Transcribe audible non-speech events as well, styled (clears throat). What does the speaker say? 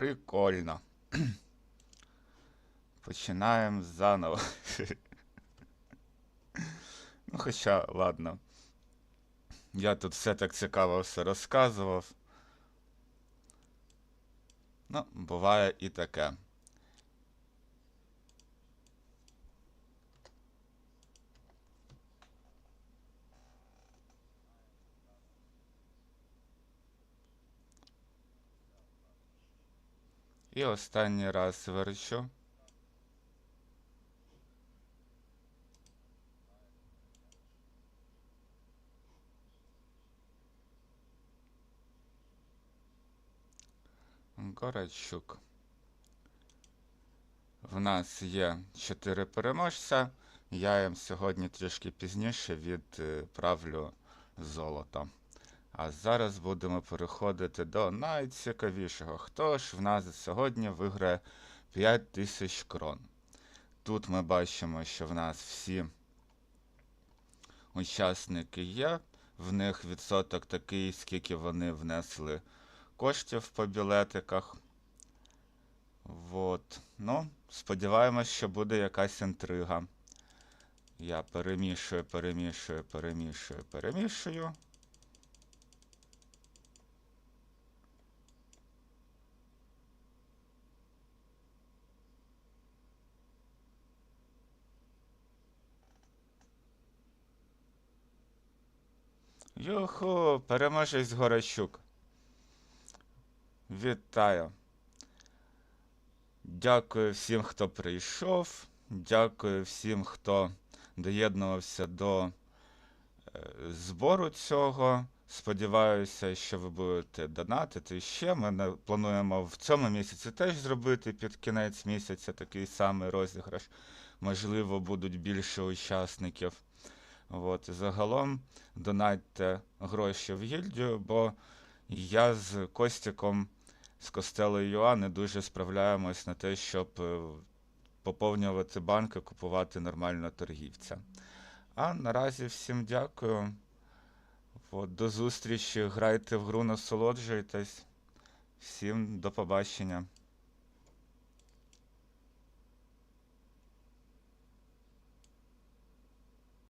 Прикольно. (clears throat) Починаємо заново. (laughs) Ну, хоча, ладно. Я тут все так цікаво все розказував. Ну, буває і таке. І останній раз верчу. Горачук. В нас є 4 переможця. Я їм сьогодні трішки пізніше відправлю золото. А зараз будемо переходити до найцікавішого. Хто ж в нас сьогодні виграє 5000 крон? Тут ми бачимо, що в нас всі учасники є. В них відсоток такий, скільки вони внесли коштів по білетиках. Вот. Ну, сподіваємось, що буде якась інтрига. Я перемішую, перемішую, перемішую, перемішую. Юху, переможець Горощук. Вітаю. Дякую всім, хто прийшов. Дякую всім, хто доєднувався до е, збору цього. Сподіваюся, що ви будете донатити ще. Ми плануємо в цьому місяці теж зробити під кінець місяця такий самий розіграш. Можливо, будуть більше учасників. От, загалом донатьте гроші в гільдію, бо я з Костіком з Костелою Юа не дуже справляємось на те, щоб е, поповнювати банки, купувати нормально торгівця. А наразі всім дякую. От, до зустрічі. Грайте в гру, насолоджуйтесь. Всім до побачення.